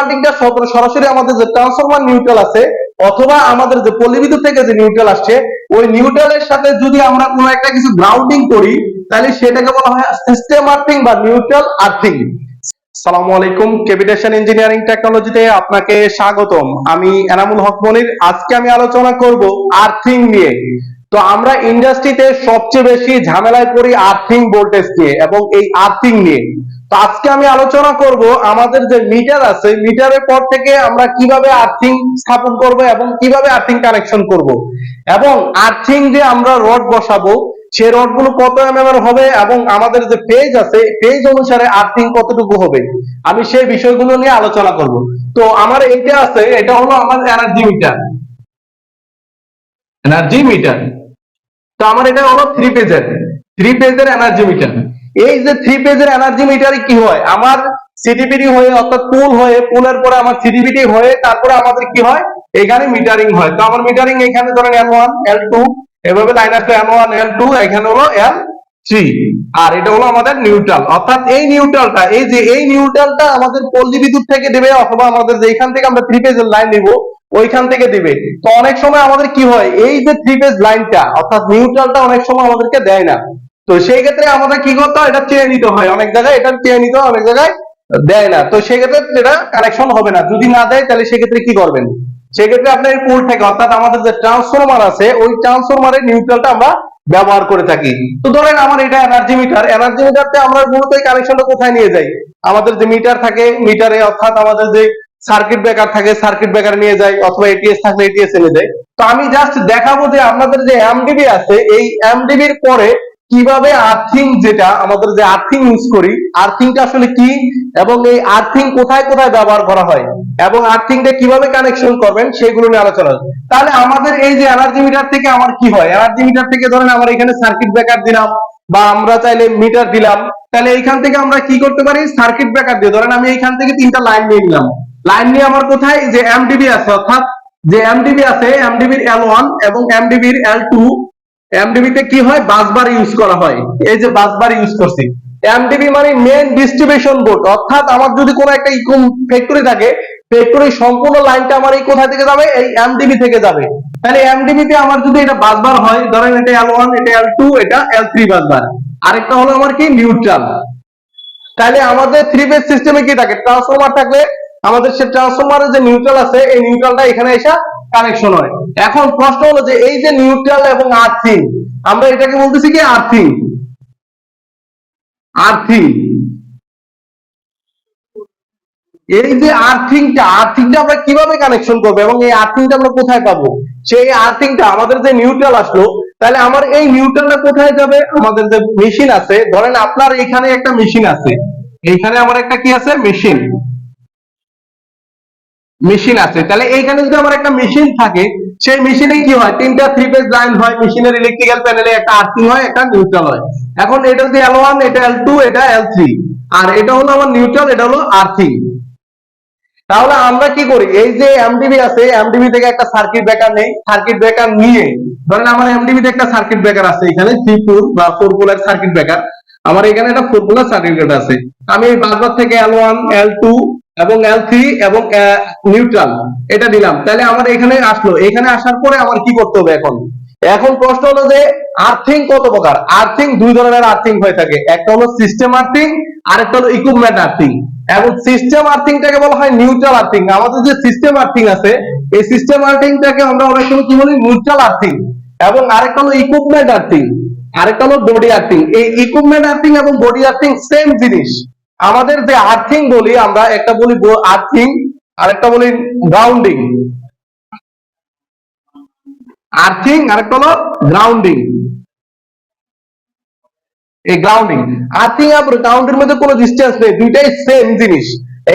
আর্থিংটা সরাসরি আমাদের যে ট্রান্সফরমার নিউট্রাল আছে, অথবা আমাদের যে পল্লীবিদ্যুৎ থেকে যে নিউট্রাল আসছে, ওই নিউট্রালের সাথে যদি আমরা কোনো একটা কিছু গ্রাউন্ডিং করি, তাহলে সেটাকে বলা হয় সিস্টেম আর্থিং বা নিউট্রাল আর্থিং সালামু আলাইকুম কেভিটেশন ইঞ্জিনিয়ারিং টেকনোলজিতে আপনাকে স্বাগতম। আমি এনামুল হক মনির। আজকে আমি আলোচনা করব আর্থিং নিয়ে। তো আমরা ইন্ডাস্ট্রিতে সবচেয়ে বেশি ঝামেলায় পড়ি আর্থিং ভোল্টেজ নিয়ে এবং এই আর্থিং নিয়ে। আজকে আমি আলোচনা করব আমাদের যে মিটার আছে মিটারের পর থেকে আমরা কীভাবে আর্থিং স্থাপন করব এবং কীভাবে আর্থিং কানেকশন করব। এবং আর্থিং যে আমরা রড বসাবো সেই রডগুলো কত এম এর হবে এবং আমাদের যে পেজ আছে পেজ অনুসারে আর্থিং কতটুকু হবে, আমি সেই বিষয়গুলো নিয়ে আলোচনা করব। তো আমার এইটা আছে, এটা হলো আমার এনার্জি মিটার এনার্জি মিটার তো আমার এটা হলো থ্রি পেজের থ্রি পেজের এনার্জি মিটার এই যে থ্রি পেজের এনার্জি মিটারে কি হয়? আমার সিডিপিডি হয়ে, অর্থাৎ পুল হয়ে পুলের পরে আমার সিডিপিডি হয়ে, তারপরে আমাদের কি হয়? এখানে মিটারিং হয়। তো আমার মিটারিং এখানে ধরেন এল ওয়ান এল টু এভাবে লাইন আসলে এল ওয়ান এল টু এখানে হলো এল থ্রি আর এটা হলো আমাদের নিউট্রাল অর্থাৎ এই নিউট্রালটা এই যে এই নিউট্রালটা আমাদের পল্লী বিদ্যুৎ থেকে দেবে, অথবা আমাদের যে এখান থেকে আমরা থ্রি পেজের লাইন নিব, ওইখান থেকে দিবে। তো অনেক সময় আমাদের কি হয়? এই যে থ্রি পেজ লাইনটা অর্থাৎ নিউট্রালটা অনেক সময় আমাদেরকে দেয় না। তো সেই ক্ষেত্রে আমাদের কি করতে হয়? এটা চেয়ে নিতে হয়। অনেক জায়গায় এটা চেয়ে নিতে হয়, অনেক জায়গায় দেয় না। তো সেই ক্ষেত্রে এটা কানেকশন হবে না। যদি না দেয়, তাহলে সেক্ষেত্রে কি করবেন? সেক্ষেত্রে আপনার পুল থেকে, অর্থাৎ আমাদের যে ট্রান্সফরমার আছে, ওই ট্রান্সফরমারের নিউট্রালটা আমরা ব্যবহার করে থাকি। তো ধরেন আমার এটা এনার্জি মিটার এনার্জি মিটারতে আমরা মূলত এই কানেকশনটা কোথায় নিয়ে যাই? আমাদের যে মিটার থাকে মিটারে অর্থাৎ আমাদের যে সার্কিট ব্রেকার থাকে সার্কিট ব্রেকার নিয়ে যায় অথবা এটিএস থাকলে এটিএস এ নিয়ে যায় তো আমি জাস্ট দেখাবো যে আমাদের যে এমডিবি আছে, এই এমডিবির পরে কীভাবে আর্থিং যেটা, আমাদের যে আর্থিং ইউজ করি আর্থিংটা আসলে কি, এবং এই আর্থিং কোথায় কোথায় ব্যবহার করা হয়, এবং আর্থিংটা কীভাবে কানেকশন করবেন, সেগুলো নিয়ে আলোচনা তাহলে আমাদের এই যে এনার্জি মিটার থেকে আমার কি হয়? এনার্জি মিটার থেকে ধরেন আমার এখানে সার্কিট ব্রেকার দিলাম, বা আমরা চাইলে মিটার দিলাম, তাহলে এইখান থেকে আমরা কি করতে পারি? সার্কিট ব্রেকার দিয়ে, ধরেন আমি এইখান থেকে তিনটা লাইন নিয়ে নিলাম। লাইন নিয়ে আমার কোথায়? যে এমডিবি আছে, অর্থাৎ যে এমডিবি আছে এমডিবির এল ওয়ান এবং এমডিবির এল টু এমডিবি তে কি হয়? বাসবার ইউজ করা হয়। এই যে বাসবার ইউজ করছি। এমডিবি মানে মেন ডিস্ট্রিবিউশন বোর্ড অর্থাৎ আমার যদি কোনো একটা ইকম ফ্যাক্টরি থাকে ফ্যাক্টরির সম্পূর্ণ লাইনটা আমার এই কোথা থেকে যাবে? এই এমডিবি থেকে যাবে। তাহলে এমডিবি তে আমার যদি এটা বাসবার হয়, ধরেন এটা এল ওয়ান এটা এল টু এটা এল থ্রি বাসবার। আরেকটা হলো আমার কি? নিউট্রাল তাহলে আমাদের থ্রি ফেজ সিস্টেমে কি থাকে? ট্রান্সফরমার থাকলে আমাদের সে ট্রান্সফরমারের যে নিউট্রাল আছে, এই নিউট্রালটা এখানে এসে কানেকশন হয়। এখন প্রশ্ন হলো যে এই যে নিউট্রাল এবং আর্থিং আমরা এটাকে বলতেছি কি আর্থিং আর্থিং এই যে আর্থিংটা আর্থিংটা আমরা কীভাবে কানেকশন করব এবং এই আর্থিংটা আমরা কোথায় পাবো? সেই আর্থিংটা আমাদের যে নিউট্রাল আসলো, তাহলে আমার এই নিউট্রালটা কোথায় যাবে? আমাদের যে মেশিন আছে, ধরেন আপনার এখানে একটা মেশিন আছে। এইখানে আমার একটা কি আছে? মেশিন মেশিন আছে। তাহলে এইখানে যদি আমার একটা মেশিন থাকে, সেই মেশিনে কি হয়? তিনটা থ্রি পেজ লাইন হয় মেশিনের ইলেকট্রিক্যাল প্যানেলে একটা আর্থিং হয়, একটা নিউট্রাল হয়। এখন এটা যদি এল ওয়ান এটা এল টু এটা এল থ্রি আর এটা হলো আমার নিউট্রাল এটা হলো আর্থিং তাহলে আমরা কি করি? এই যে এমডিবি আছে এমডিবি থেকে একটা সার্কিট ব্রেকার নেই। সার্কিট ব্রেকার নিয়ে, ধরেন আমার এমডিবি তে একটা সার্কিট ব্রেকার আছে এখানে থ্রি ফোর বা ফোর পোলার সার্কিট ব্রেকার আমার এখানে একটা ফোর পোলার সার্কিট ব্রেকার আছে। আমি এই বাসবার থেকে এল ওয়ান এল টু এবং এল থ্রি এবং নিউট্রাল এটা দিলাম। তাহলে আমার এখানে আসলো। এখানে আসার পরে আমার কি করতে হবে এখন? এখন প্রশ্ন হলো যে আর্থিং কত প্রকার? আর্থিং দুই ধরনের আর্থিং হয়ে থাকে। একটা হলো সিস্টেম আর্থিং আর একটা হলো ইকুইপমেন্ট আর্থিং এবং সিস্টেম আর্থিংটাকে বলা হয় নিউট্রাল আর্থিং আমাদের যে সিস্টেম আর্থিং আছে, এই সিস্টেম আর্থিংটাকে আমরা অনেক সময় কি বলি? নিউট্রাল আর্থিং এবং আরেকটা হলো ইকুইপমেন্ট আর্থিং আরেকটা হলো বডি আর্থিং এই ইকুইপমেন্ট আর্থিং এবং বডি আর্থিং সেম জিনিস। আমাদের যে আর্থিং বলি, আমরা একটা বলি আর্থিং আর একটা বলি গ্রাউন্ডিং আর্থিং আরেকটা হলো গ্রাউন্ডিং এই গ্রাউন্ডিং আর্থিং আর গ্রাউন্ডের মধ্যে কোনো ডিসটেন্স নেই, দুইটাই সেম জিনিস।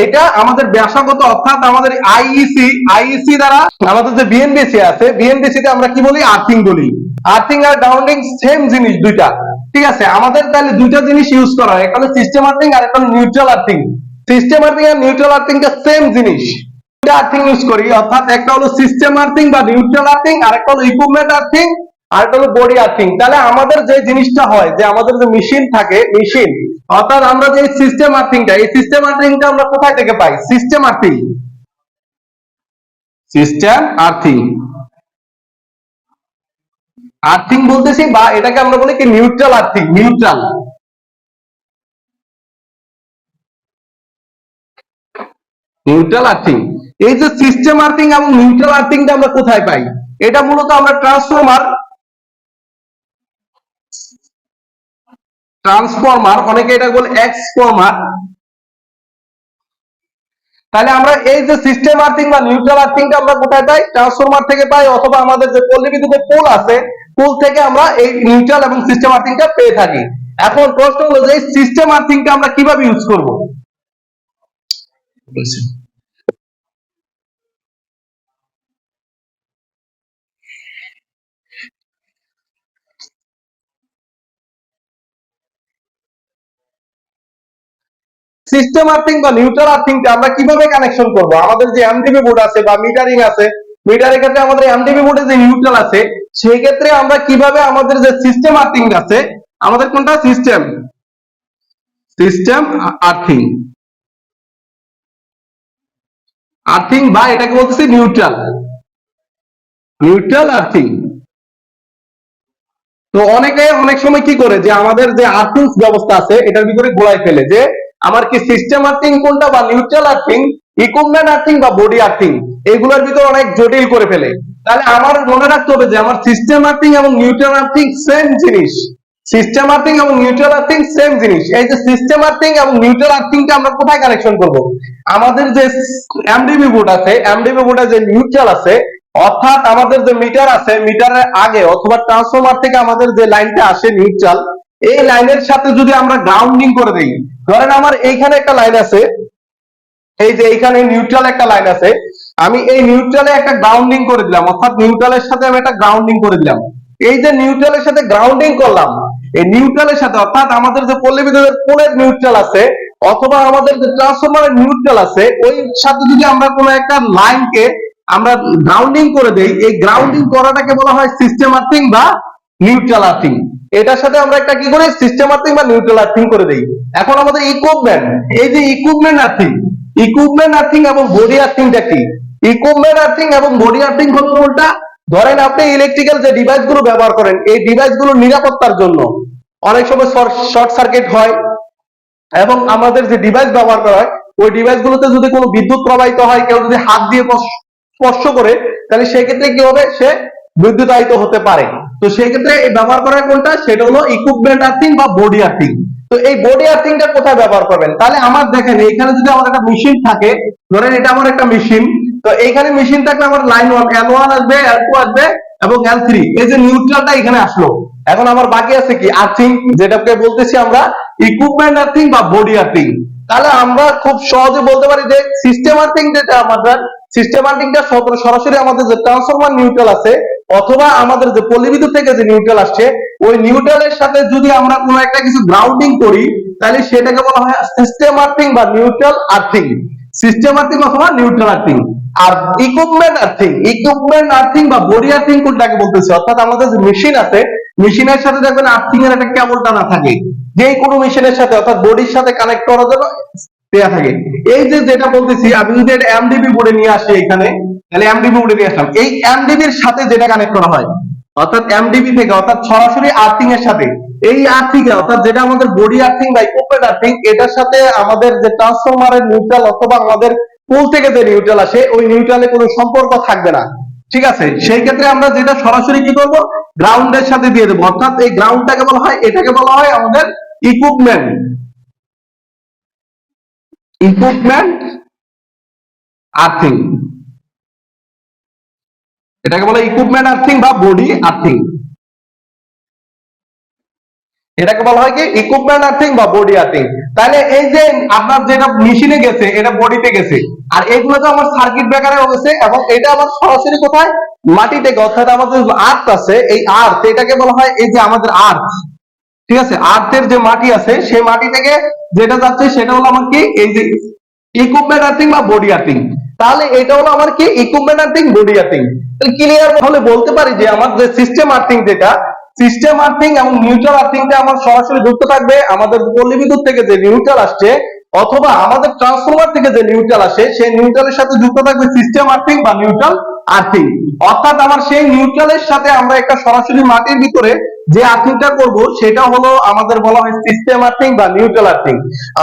এইটা আমাদের ব্যাসাগত অর্থাৎ আমাদের আইইসি আইইসি দ্বারা আমাদের যে বিএনবিসি আছে বিএনবিসি তে আমরা কি বলি? আর্থিং বলি। আর্থিং আর গ্রাউন্ডিং সেম জিনিস দুইটা। ঠিক আছে, আমাদের তাহলে দুইটা জিনিস ইউজ করা হয় একটা সিস্টেম আর্থিং আর একটা নিউট্রাল আর্থিং সিস্টেম আর্থিং আর নিউট্রাল আর্থিং টা সেম জিনিস। দুইটা আর্থিং ইউজ করি, অর্থাৎ একটা হলো সিস্টেম আর্থিং বা নিউট্রাল আর্থিং আর একটা হলো ইকুইপমেন্ট আর্থিং আর একটা হলো বডি আর্থিং তাহলে আমাদের যে জিনিসটা হয়, যে আমাদের যে মেশিন থাকে মেশিন অর্থাৎ আমরা যে সিস্টেম আর্থিংটা এই সিস্টেম আর্থিংটা আমরা কোথায় থেকে পাই? System earthing system earthing earthing বলতেছি বা এটাকে আমরা বলি কি neutral earthing neutral neutral earthing এই যে সিস্টেম আর্থিং এবং নিউট্রাল আর্থিংটা আমরা কোথায় পাই? এটা মূলত আমরা ট্রান্সফরমার ট্রান্সফরমার অনেকে এটা বলে এক্সফরমার তাহলে আমরা এই যে সিস্টেম আর্থিং বা নিউট্রাল আর্থিংটা আমরা কোথায় পাই? ট্রান্সফরমার থেকে পাই অথবা আমাদের যে পল্লী বিদ্যুতের পোল আছে পোল থেকে আমরা এই নিউট্রাল এবং সিস্টেম আর্থিংটা পেয়ে থাকি। এখন প্রশ্ন হলো যে সিস্টেম আর্থিংটা আমরা কীভাবে ইউজ করব? সিস্টেম আর্থিং বা নিউট্রাল আর্থিংটা আমরা কীভাবে কানেকশন করব? আমাদের যে এমডিবি বোর্ড আছে বা মিটারিং আছে মিটারের ক্ষেত্রে আমাদের এমডিবি বোর্ডে যে নিউট্রাল আছে সেই ক্ষেত্রে আমরা কীভাবে আমাদের যে সিস্টেম আর্থিং আছে, আমাদের কোনটা? System system earthing. আর্থিং বা এটাকে বলতেছি নিউট্রাল নিউট্রাল আর্থিং। তো অনেকে অনেক সময় কি করে, যে আমাদের যে আর্থিং ব্যবস্থা আছে, এটার ভিতরে গোলাই ফেলে, যে আমার কি সিস্টেম আর্থিং কোনটা বা নিউট্রাল আর্থিং ইকুইপমেন্ট আর্থিং বা বডি আর্থিং এগুলোর ভিতরে অনেক জটিল করে ফেলে। তাহলে আমার মনে রাখতে হবে যে, আমার সিস্টেম আর্থিং এবং নিউট্রাল আর্থিং সেম জিনিস। সিস্টেম আর্থিং এবং নিউট্রাল আর্থিং সেম জিনিস। এই যে সিস্টেম আর্থিং এবং নিউট্রাল আর্থিংটা আমরা কোথায় কানেকশন করব? আমাদের যে এমডিবি বোর্ড আছে এমডিবি বোর্ডে যে নিউট্রাল আছে, অর্থাৎ আমাদের যে মিটার আছে মিটারের আগে অথবা ট্রান্সফরমার থেকে আমাদের যে লাইনটা আসে নিউট্রাল এই লাইনের সাথে যদি আমরা গ্রাউন্ডিং করে দেই, ধরেন আমার এইখানে একটা লাইন আছে এই যে এইখানে নিউট্রাল একটা লাইন আছে, আমি এই নিউট্রালে একটা গ্রাউন্ডিং করে দিলাম, অর্থাৎ নিউট্রালের সাথে আমি একটা গ্রাউন্ডিং করে দিলাম। এই যে নিউট্রালের সাথে গ্রাউন্ডিং করলাম, এই নিউট্রালের সাথে, অর্থাৎ আমাদের যে পল্লী বিদ্যুতের পোলের নিউট্রাল আছে, অথবা আমাদের যে ট্রান্সফরমারের নিউট্রাল আছে, ওই সাথে যদি আমরা কোনো একটা লাইনকে আমরা গ্রাউন্ডিং করে দেই, এই গ্রাউন্ডিং করাটাকে বলা হয় সিস্টেম আর্থিং বা নিউট্রাল আর্থিং এটার সাথে আমরা একটা কি করি সিস্টেম আর্থিং বা নিউট্রাল আর্থিং করে দেই। এখন আমাদের ইকুইপমেন্ট এই যে ইকুইপমেন্ট আর্থিং ইকুইপমেন্ট আর্থিং এবং বডি আর্থিংটা কি? ইকুইপমেন্ট আর্থিং এবং বডি আর্থিং হলো কোনটা ধরেন আপনি ইলেকট্রিক্যাল যে ডিভাইসগুলো ব্যবহার করেন, এই ডিভাইসগুলোর নিরাপত্তার জন্য অনেক সময় শর্ট সার্কিট হয় এবং আমাদের যে ডিভাইস ব্যবহার করা হয়, ওই ডিভাইস গুলোতে যদি কোনো বিদ্যুৎ প্রবাহিত হয়, কেউ যদি হাত দিয়ে স্পর্শ- করে, তাহলে সেক্ষেত্রে কি হবে? সে বিদ্যুতায়িত হতে পারে। তো সেই ক্ষেত্রে ব্যবহার করার কোনটা? সেটা হলো ইকুইপমেন্ট আর্থিং বা বডি আর্থিং তো এই বডি আর্থিংটা কোথায় ব্যবহার করবেন? তাহলে আমার দেখেন, এইখানে যদি আমার একটা মেশিন থাকে, ধরেন এটা আমার একটা মেশিন তো এইখানে মেশিন থাকলে আমার লাইন ওয়ান এল ওয়ান আসবে এল টু আসবে এবং এল থ্রি এই যে নিউট্রালটা এখানে আসলো। এখন আমার বাকি আছে কি? আর্থিং যেটাকে বলতেছি আমরা ইকুইপমেন্ট আর্থিং বা বডি আর্থিং তাহলে আমরা খুব সহজে বলতে পারি যে সিস্টেম আর্থিং যেটা আমাদের সিস্টেম আর্থিংটা সরাসরি আমাদের যে ট্রান্সফরমার নিউট্রাল আছে অথবা আমাদের যে পলিবিদ্যুৎ থেকে যে নিউট্রাল আসছে, ওই নিউট্রালের সাথে যদি আমরা কোনো একটা কিছু গ্রাউন্ডিং করি, তাহলে সেটাকে বলা হয় সিস্টেম আর্থিং বা নিউট্রাল আর্থিং সিস্টেম আর্থিং অথবা নিউট্রাল আর্থিং আর ইকুইপমেন্ট আর্থিং ইকুইপমেন্ট আর্থিং বা বডি আর্থিং কোনটাকে বলতেছি? অর্থাৎ আমাদের যে মেশিন আছে মেশিনের সাথে দেখবেন আর্থিং এর একটা কেবল টানা থাকে। যে কোনো মেশিনের সাথে, অর্থাৎ বডির সাথে কানেক্ট করার জন্য দেয়া থাকে। এই যেটা বলতেছি, আমি যদি এটা এমডিবি বোর্ডে নিয়ে আসি এখানে, তাহলে এমডিবি বোর্ডে নিয়ে আসলাম। এই এমডিবির সাথে যেটা কানেক্ট করা হয়, অর্থাৎ এমডিবি থেকে, অর্থাৎ সরাসরি আর্থিং এর সাথে, এই আর্থিং অর্থাৎ যেটা আমাদের বডি আর্থিং বা ইকুইপমেন্ট আর্থিং এটার সাথে আমাদের যে ট্রান্সফরমারের নিউট্রাল অথবা আমাদের পুল থেকে যে নিউট্রাল আসে, ওই নিউট্রালে কোনো সম্পর্ক থাকবে না। ঠিক আছে? সেই ক্ষেত্রে আমরা যেটা সরাসরি কি করব? গ্রাউন্ডের সাথে দিয়ে দেবো। অর্থাৎ এই গ্রাউন্ডটাকে বলা হয়, এটাকে বলা হয় আমাদের ইকুইপমেন্ট ইকুইপমেন্ট আর্থিং এটাকে বলে ইকুইপমেন্ট আর্থিং বা বডি আর্থিং এটাকে বলা হয় কি? ইকুইপমেন্ট আর্থিং বা বডি আর্থিং তাহলে এই যে আপনার যেটা মেশিনে গেছে, এটা বডিতে গেছে, আর এগুলো তো আমার সার্কিট ব্রেকারে গেছে এবং এটা আমার সরাসরি কোথায়? মাটি থেকে অর্থাৎ আমাদের আর্থ আছে, এই আর্থ এটাকে বলা হয় এই যে আমাদের আর্থ ঠিক আছে? আর্থের যে মাটি আছে, সেই মাটি থেকে যেটা যাচ্ছে, সেটা হলো আমার কি? এই যে ইকুইপমেন্ট আর্থিং বা বডি আর্থিং তাহলে এটা হলো আমার কি? ইকুইপমেন্ট আর্থিং বডি আর্থিং তাহলে ক্লিয়ার তাহলে বলতে পারি যে আমার যে সিস্টেম আর্থিং যেটা সিস্টেম আর্থিং এবং নিউট্রাল আর্থিংটা আমার সরাসরি যুক্ত থাকবে আমাদের পল্লী বিদ্যুৎ থেকে যে নিউট্রাল আসছে, অথবা আমাদের ট্রান্সফরমার থেকে যে নিউট্রাল আসে, সেই নিউট্রালের সাথে যুক্ত থাকবে সিস্টেম আর্থিং বা নিউট্রাল আর্থিং অর্থাৎ আমার সেই নিউট্রালের সাথে আমরা একটা সরাসরি মাটির ভিতরে যে আর্থিংটা করব, সেটা হলো আমাদের বলা হয় সিস্টেম আর্থিং বা নিউট্রাল আর্থিং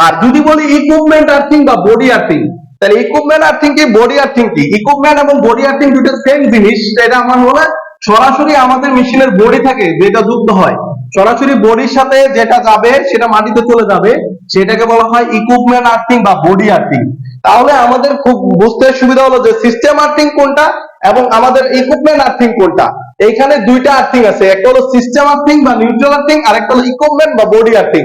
আর যদি বলি ইকুইপমেন্ট আর্থিং বা বডি আর্থিং তাহলে ইকুইপমেন্ট আর্থিং কি বডি আর্থিং কি? ইকুইপমেন্ট এবং বডি আর্থিং দুটো সেম জিনিস এটা আমার হলো সরাসরি আমাদের মেশিনের বডি থাকে, যেটা যুক্ত হয়। সরাসরি বডির সাথে যেটা যাবে, সেটা মাটিতে চলে যাবে, সেটাকে বলা হয় ইকুইপমেন্ট আর্থিং বা বডি আর্থিং তাহলে আমাদের খুব বুঝতে সুবিধা হলো যে সিস্টেম আর্থিং কোনটা এবং আমাদের ইকুইপমেন্ট আর্থিং কোনটা? এইখানে দুইটা আর্থিং আছে। একটা হলো সিস্টেম আর্থিং বা নিউট্রাল আর্থিং আর একটা হলো ইকুইপমেন্ট বা বডি আর্থিং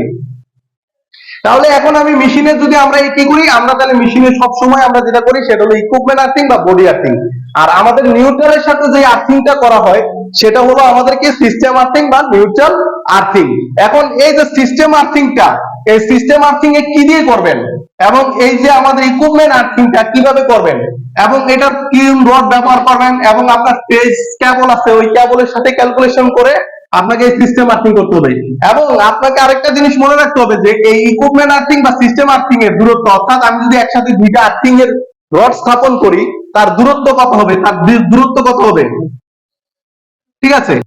তাহলে এখন আমি মেশিনে যদি আমরা কি করি, আমরা তাহলে মেশিনে সব সময় আমরা যেটা করি, সেটা হলো ইকুইপমেন্ট আর্থিং বা বডি আর্থিং আর আমাদের নিউট্রালের সাথে যে আর্থিংটা করা হয়, সেটা হলো আমাদেরকে সিস্টেম আর্থিং বা নিউট্রাল আর্থিং এখন এই যে সিস্টেম আর্থিংটা এই সিস্টেম আর্থিং এ কি দিয়ে করবেন? এবং এই যে আমাদের ইকুইপমেন্ট আর্থিংটা কীভাবে করবেন, এবং এটা কি রড ব্যবহার করবেন, এবং আপনার পেজ কেবল আছে, ওই কেবলের সাথে ক্যালকুলেশন করে আপনাকে এই সিস্টেম আর্থিং করতে হবে। এবং আপনাকে আরেকটা জিনিস মনে রাখতে হবে যে, এই ইকুইপমেন্ট আর্থিং বা সিস্টেম আর্থিং এর দূরত্ব, অর্থাৎ আমি যদি একসাথে দুইটা আর্থিং এর রড স্থাপন করি, তার দূরত্ব কত হবে? তার দূরত্ব কত হবে? ঠিক আছে?